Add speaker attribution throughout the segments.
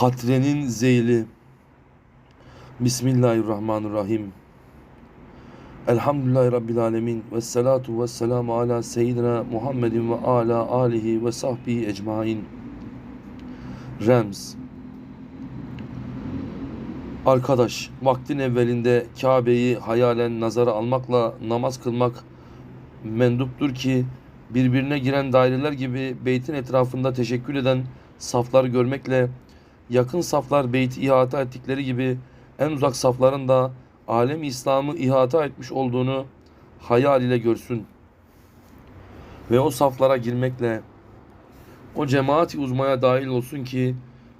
Speaker 1: Katrenin zeyli. Bismillahirrahmanirrahim. Elhamdülillahi Rabbil alemin. Ve salatu ve selamu ala seyyidina Muhammedin ve ala alihi ve sahbihi ecmain. Rems. Arkadaş, vaktin evvelinde Kabe'yi hayalen nazara almakla namaz kılmak menduptur ki birbirine giren daireler gibi beytin etrafında teşekkül eden saflar görmekle yakın saflar beyti ihata ettikleri gibi en uzak safların da alem İslam'ı ihata etmiş olduğunu hayal ile görsün. Ve o saflara girmekle o cemaati uzmaya dahil olsun ki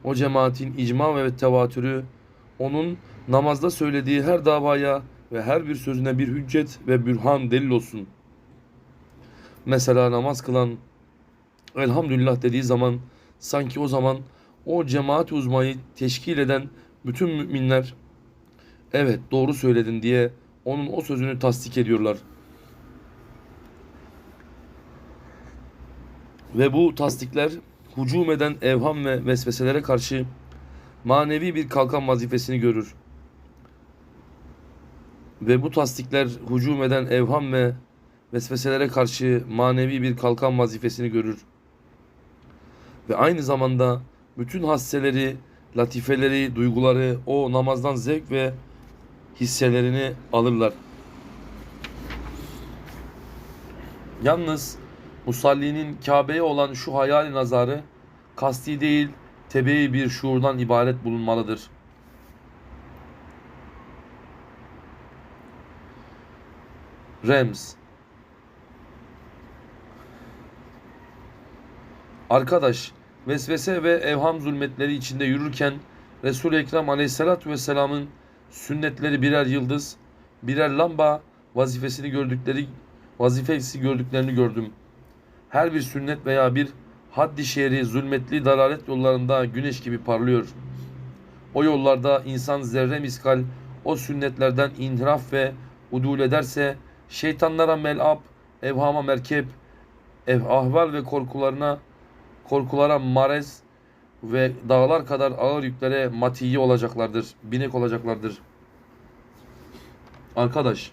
Speaker 1: o cemaatin icma ve tevatürü onun namazda söylediği her davaya ve her bir sözüne bir hüccet ve bürhan delil olsun. Mesela namaz kılan elhamdülillah dediği zaman sanki o zaman o cemaat uzmayı teşkil eden bütün müminler evet doğru söyledin diye onun o sözünü tasdik ediyorlar. Ve bu tasdikler hücum eden evham ve vesveselere karşı manevi bir kalkan vazifesini görür. Ve bu tasdikler hücum eden evham ve vesveselere karşı manevi bir kalkan vazifesini görür. Ve aynı zamanda bütün hasseleri, latifeleri, duyguları o namazdan zevk ve hisselerini alırlar. Yalnız musallinin Kabe'ye olan şu hayali nazarı kasti değil, tebeyi bir şuurdan ibaret bulunmalıdır. Rems Arkadaş, vesvese ve evham zulmetleri içinde yürürken Resul-i Ekrem Aleyhisselatü Vesselam'ın sünnetleri birer yıldız, birer lamba vazifesini gördükleri vazifesi gördüklerini gördüm. Her bir sünnet veya bir haddi şehri zulmetli dalalet yollarında güneş gibi parlıyor. O yollarda insan zerre miskal o sünnetlerden inhiraf ve udul ederse şeytanlara melap, evhama merkep, ev ahval ve korkularına korkulara marez ve dağlar kadar ağır yüklere matiye olacaklardır, binek olacaklardır. Arkadaş,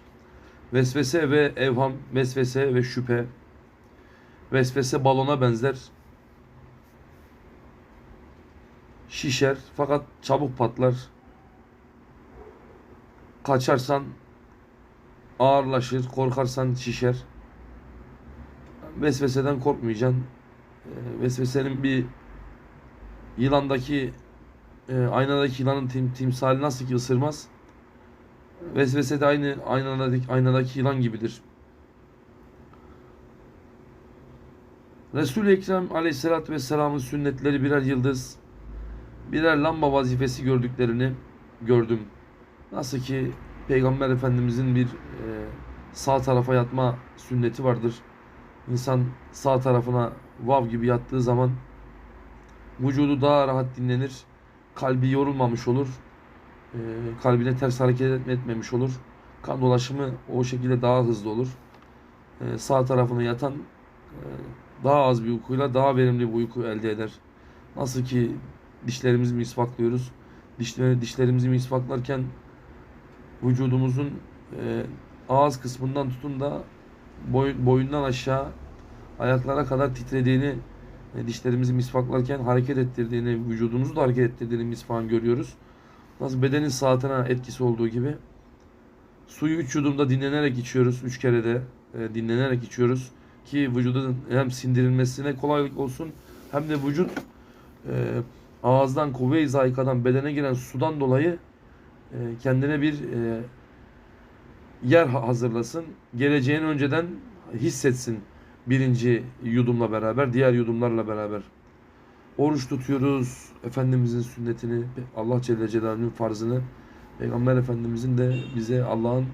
Speaker 1: vesvese ve evham, vesvese ve şüphe, vesvese balona benzer, şişer fakat çabuk patlar. Kaçarsan ağırlaşır, korkarsan şişer. Vesveseden korkmayacaksın. Ee, vesvesenin bir yılandaki e, aynadaki yılanın tim, timsali nasıl ki ısırmaz. Vesvese de aynı aynadaki, aynadaki yılan gibidir. Resul-i Ekrem aleyhissalatü vesselamın sünnetleri birer yıldız, birer lamba vazifesi gördüklerini gördüm. Nasıl ki Peygamber Efendimizin bir e, sağ tarafa yatma sünneti vardır. İnsan sağ tarafına vav gibi yattığı zaman vücudu daha rahat dinlenir. Kalbi yorulmamış olur. E, kalbine ters hareket etmemiş olur. Kan dolaşımı o şekilde daha hızlı olur. E, sağ tarafına yatan e, daha az bir uykuyla daha verimli bir uyku elde eder. Nasıl ki dişlerimizi misvaklıyoruz. Dişleri, dişlerimizi misvaklarken vücudumuzun ağız kısmından tutun da boy, boyundan aşağı ayaklara kadar titrediğini, e, dişlerimizi misvaklarken hareket ettirdiğini, vücudumuzu da hareket ettirdiğini misfakın görüyoruz. Nasıl bedenin saatine etkisi olduğu gibi. Suyu üç yudumda dinlenerek içiyoruz. Üç kere de e, dinlenerek içiyoruz. Ki vücudun hem sindirilmesine kolaylık olsun hem de vücut e, ağızdan kuvve-i zayikadan bedene giren sudan dolayı e, kendine bir e, yer hazırlasın. Geleceğini önceden hissetsin birinci yudumla beraber, diğer yudumlarla beraber. Oruç tutuyoruz. Efendimizin sünnetini, Allah Celle Celaluhu'nun farzını, Peygamber Efendimizin de bize Allah'ın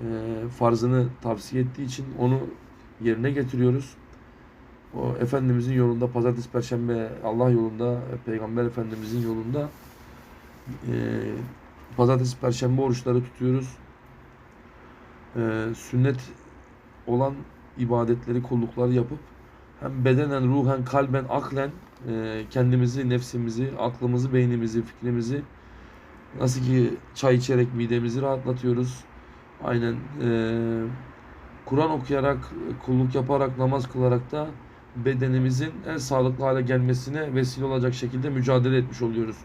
Speaker 1: e, farzını tavsiye ettiği için onu yerine getiriyoruz. O Efendimizin yolunda pazartesi, perşembe Allah yolunda, Peygamber Efendimizin yolunda e, pazartesi, perşembe oruçları tutuyoruz. E, sünnet olan ibadetleri, kullukları yapıp hem bedenen, ruhen, kalben, aklen e, kendimizi, nefsimizi, aklımızı, beynimizi, fikrimizi nasıl ki çay içerek midemizi rahatlatıyoruz. Aynen e, Kur'an okuyarak, kulluk yaparak, namaz kılarak da bedenimizin en sağlıklı hale gelmesine vesile olacak şekilde mücadele etmiş oluyoruz.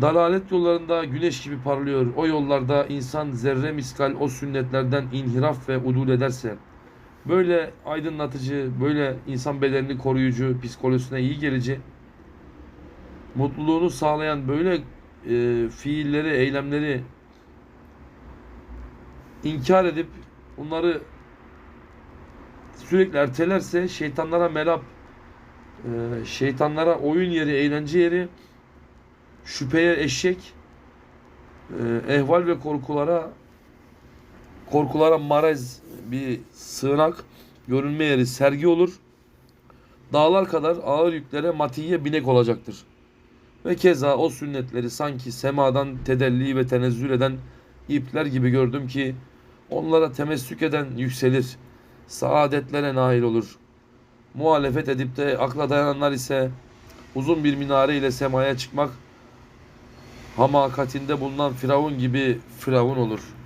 Speaker 1: Dalalet yollarında güneş gibi parlıyor. O yollarda insan zerre miskal o sünnetlerden inhiraf ve udul ederse, böyle aydınlatıcı, böyle insan bedenini koruyucu, psikolojisine iyi gelici, mutluluğunu sağlayan böyle e, fiilleri, eylemleri inkar edip bunları sürekli ertelerse şeytanlara melap, e, şeytanlara oyun yeri, eğlence yeri, şüpheye eşek, e, ehval ve korkulara korkulara marez bir sığınak, görünme yeri, sergi olur. Dağlar kadar ağır yüklere matiye binek olacaktır. Ve keza o sünnetleri sanki semadan tedelli ve tenezzül eden ipler gibi gördüm ki onlara temessük eden yükselir, saadetlere nail olur. Muhalefet edip de akla dayananlar ise uzun bir minare ile semaya çıkmak hamakatinde bulunan Firavun gibi Firavun olur.''